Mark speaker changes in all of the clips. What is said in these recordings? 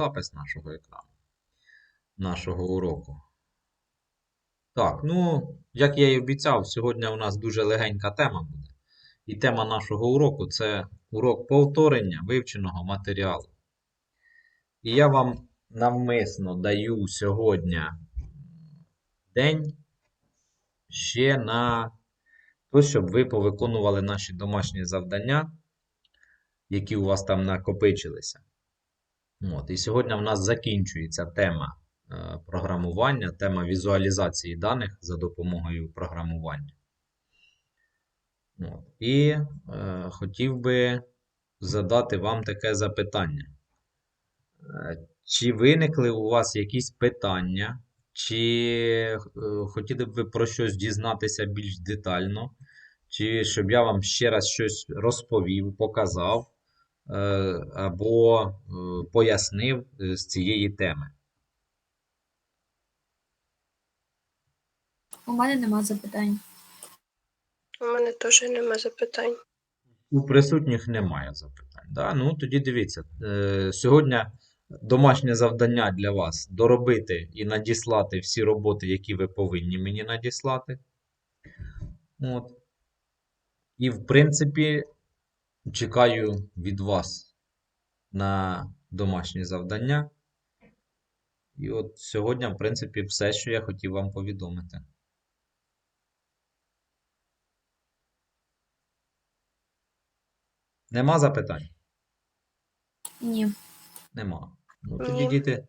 Speaker 1: запис нашого екрану, нашого уроку. Так, ну, як я і обіцяв, сьогодні у нас дуже легенька тема буде. І тема нашого уроку це урок повторення вивченого матеріалу. І я вам навмисно даю сьогодні день ще на те, щоб ви повиконували наші домашні завдання, які у вас там накопичилися. От, і сьогодні в нас закінчується тема е, програмування, тема візуалізації даних за допомогою програмування. От, і е, хотів би задати вам таке запитання. Е, Чи виникли у вас якісь питання, чи е, хотіли б ви про щось дізнатися більш детально, чи щоб я вам ще раз щось розповів, показав, або пояснив е, з цієї теми?
Speaker 2: У мене нема запитань.
Speaker 3: У мене теж нема запитань.
Speaker 1: У присутніх немає запитань. Да? Ну, тоді дивіться, е, сьогодні домашнє завдання для вас доробити і надіслати всі роботи, які ви повинні мені надіслати. От. І, в принципі, чекаю від вас на домашні завдання. І от сьогодні, в принципі, все, що я хотів вам повідомити. Нема запитань?
Speaker 2: Ні.
Speaker 1: Нема. Ну, тоді, діти,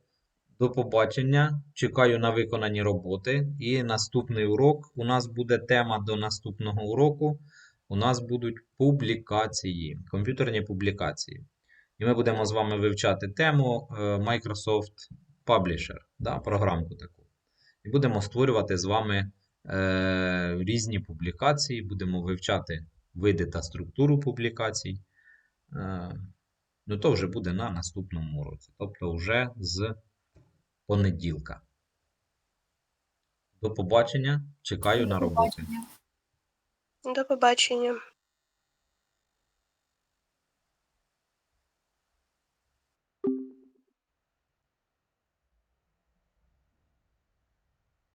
Speaker 1: до побачення. Чекаю на виконані роботи. І наступний урок у нас буде тема до наступного уроку. У нас будуть публікації, комп'ютерні публікації. І ми будемо з вами вивчати тему е, Microsoft Publisher, да, програмку таку. І будемо створювати з вами е, різні публікації, будемо вивчати види та структуру публікацій. Е, Ну, то вже буде на наступному уроці, тобто вже з понеділка. До побачення. Чекаю на роботи.
Speaker 2: Побачення.
Speaker 3: До побачення.